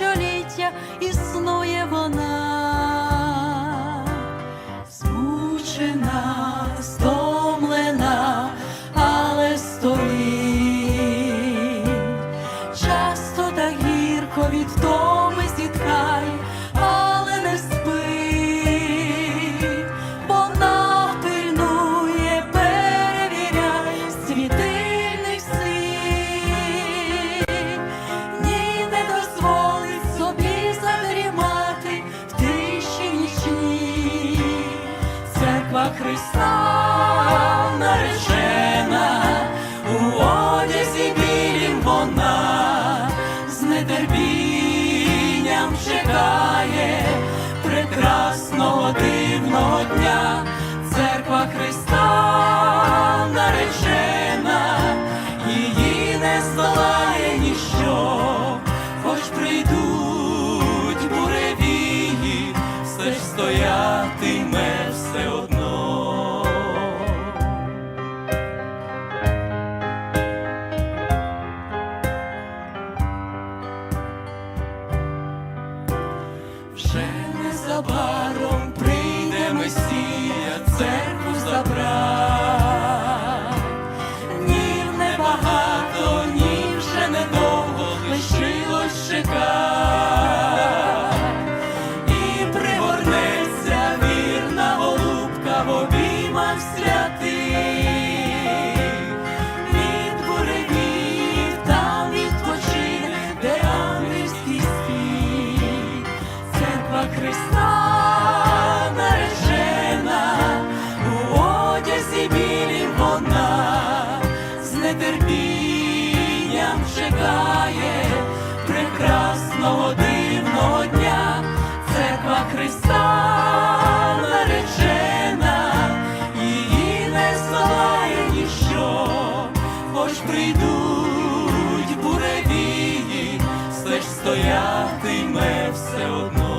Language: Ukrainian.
тисячоліття існує вона, Церква Христа наречена, у одязі білім вона з нетерпінням чекає прекрасного дивного дня. Церква Христа наречена, її не здолає ніщо, хоч прийдуть буревії, все ж стоятиме Вже незабаром прийде Месія, церкву забрав. Днів небагато, ні вже недовго лишилось чекать. Нетерпінням чекає прекрасного дивного дня. Церква Христа прийдуть буревії, все ж стоятиме все одно.